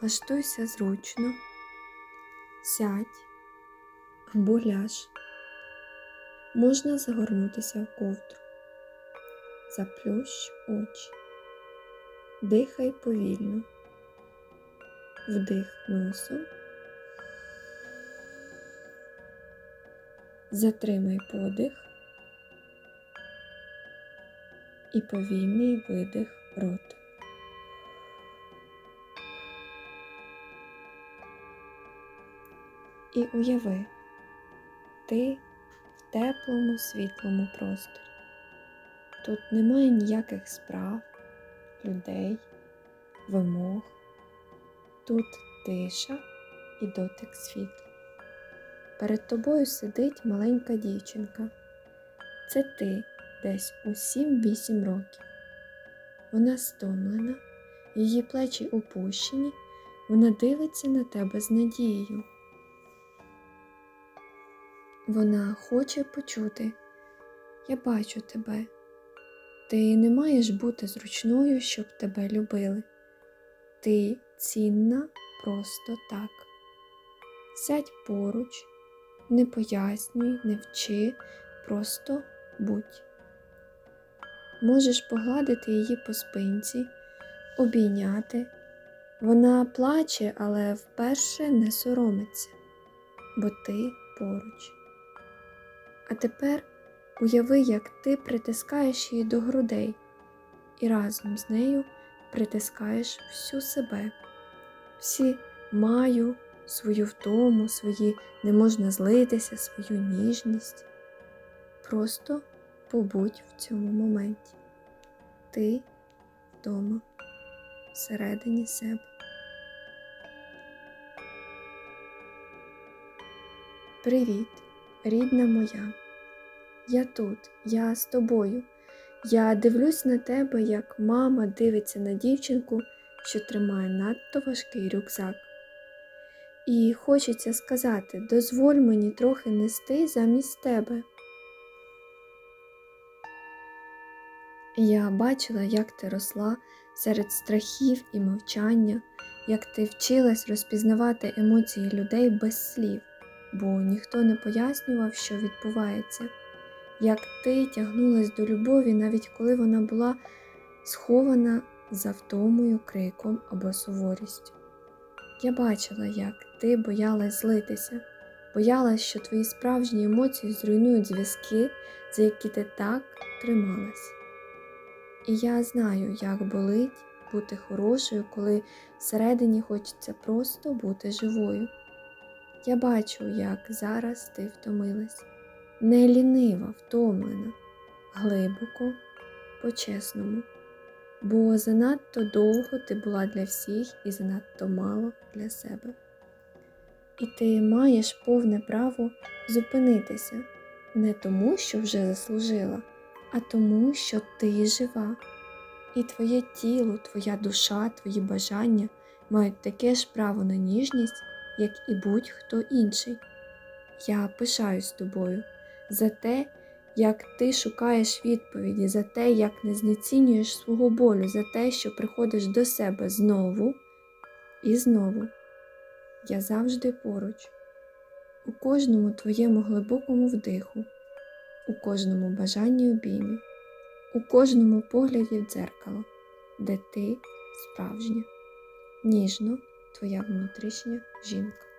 Влаштуйся зручно, сядь або ляж. Можна загорнутися в ковдру. Заплющ очі. Дихай повільно. Вдих носом. Затримай подих і повільний видих ротом. І уяви, ти в теплому світлому просторі. Тут немає ніяких справ, людей, вимог. Тут тиша і дотик світла. Перед тобою сидить маленька дівчинка. Це ти десь у 7-8 років. Вона стомлена, її плечі опущені, вона дивиться на тебе з надією. Вона хоче почути, я бачу тебе. Ти не маєш бути зручною, щоб тебе любили. Ти цінна просто так. Сядь поруч, не пояснюй, не вчи, просто будь. Можеш погладити її по спинці, обійняти. Вона плаче, але вперше не соромиться, бо ти поруч. А тепер уяви, як ти притискаєш її до грудей і разом з нею притискаєш всю себе, всі маю, свою втому, свої не можна злитися, свою ніжність. Просто побудь в цьому моменті. Ти вдома, всередині себе. Привіт, рідна моя. Я тут, я з тобою. Я дивлюсь на тебе, як мама дивиться на дівчинку, що тримає надто важкий рюкзак. І хочеться сказати, дозволь мені трохи нести замість тебе. Я бачила, як ти росла серед страхів і мовчання, як ти вчилась розпізнавати емоції людей без слів, бо ніхто не пояснював, що відбувається, як ти тягнулась до любові, навіть коли вона була схована за втомою, криком або суворістю. Я бачила, як ти боялась злитися, боялась, що твої справжні емоції зруйнують зв'язки, за які ти так трималась. І я знаю, як болить бути хорошою, коли всередині хочеться просто бути живою. Я бачу, як зараз ти втомилась, не лінива, втомлена, глибоко, по-чесному, бо занадто довго ти була для всіх і занадто мало для себе. І ти маєш повне право зупинитися. Не тому, що вже заслужила а тому, що ти жива, і твоє тіло, твоя душа, твої бажання мають таке ж право на ніжність, як і будь-хто інший. Я пишаюсь тобою за те, як ти шукаєш відповіді, за те, як не знецінюєш свого болю, за те, що приходиш до себе знову і знову. Я завжди поруч, у кожному твоєму глибокому вдиху у кожному бажанні обіймі, у кожному погляді в дзеркало, де ти справжня, ніжно твоя внутрішня жінка.